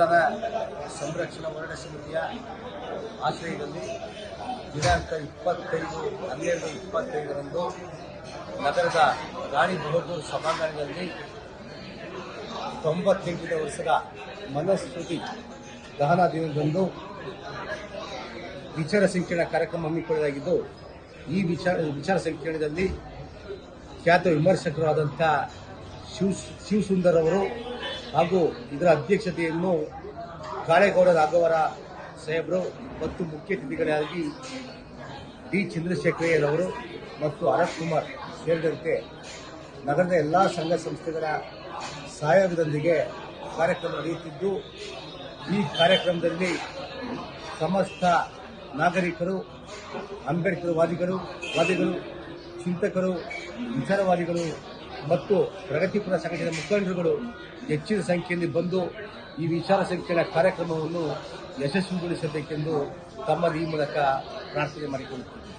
ಸಂವಿಧಾನ ಸಂರಕ್ಷಣಾ ಹೋರಾಟ ಸಮಿತಿಯ ಆಶ್ರಯದಲ್ಲಿ ದಿನಾಂಕ ಇಪ್ಪತ್ತೈದು, ಹನ್ನೆರಡು ಇಪ್ಪತ್ತೈದರಂದು ನಗರದ ರಾಣಿ ಬಹದ್ದೂರು ಸಭಾಂಗಣದಲ್ಲಿ ತೊಂಬತ್ತೆಂಟನೇ ವರ್ಷದ ಮನಸ್ಮೃತಿ ದಹನ ದಿನದಂದು ವಿಚಾರ ಸಂಕಿರಣ ಕಾರ್ಯಕ್ರಮ ಹಮ್ಮಿಕೊಳ್ಳಲಾಗಿದ್ದು, ಈ ವಿಚಾರ ವಿಚಾರ ಸಂಕಿರಣದಲ್ಲಿ ಖ್ಯಾತ ವಿಮರ್ಶಕರಾದಂಥ ಶಿವ್, ಶಿವಸುಂದರ್ ಅವರು ಹಾಗೂ ಇದರ ಅಧ್ಯಕ್ಷತೆಯನ್ನು ಕಾಳೇಗೌಡ ರಾಘವರ ಸಾಹೇಬರು ಮತ್ತು ಮುಖ್ಯ ಅತಿಥಿಗಳಾಗಿ ಡಿ ಚಂದ್ರಶೇಖರಯ್ಯನವರು ಮತ್ತು ಅರತ್ ಕುಮಾರ್ ಸೇರಿದಂತೆ ನಗರದ ಎಲ್ಲ ಸಂಘ ಸಂಸ್ಥೆಗಳ ಸಹಯೋಗದೊಂದಿಗೆ ಕಾರ್ಯಕ್ರಮ ನಡೆಯುತ್ತಿದ್ದು, ಈ ಕಾರ್ಯಕ್ರಮದಲ್ಲಿ ಸಮಸ್ತ ನಾಗರಿಕರು ಅಂಬೇಡ್ಕರ್ ವಾದಿಗಳು ವಾದಿಗಳು, ಚಿಂತಕರು, ವಿಚಾರವಾದಿಗಳು ಮತ್ತು ಪ್ರಗತಿಪರ ಸಂಘಟನೆ ಮುಖಂಡರುಗಳು ಹೆಚ್ಚಿನ ಸಂಖ್ಯೆಯಲ್ಲಿ ಬಂದು ಈ ವಿಚಾರ ಸಂಖ್ಯೆಯ ಕಾರ್ಯಕ್ರಮವನ್ನು ಯಶಸ್ವಿಗೊಳಿಸಬೇಕೆಂದು ತಮ್ಮ ಈ ಮೂಲಕ ಪ್ರಾರ್ಥನೆ ಮಾಡಿಕೊಳ್ಳುತ್ತೇನೆ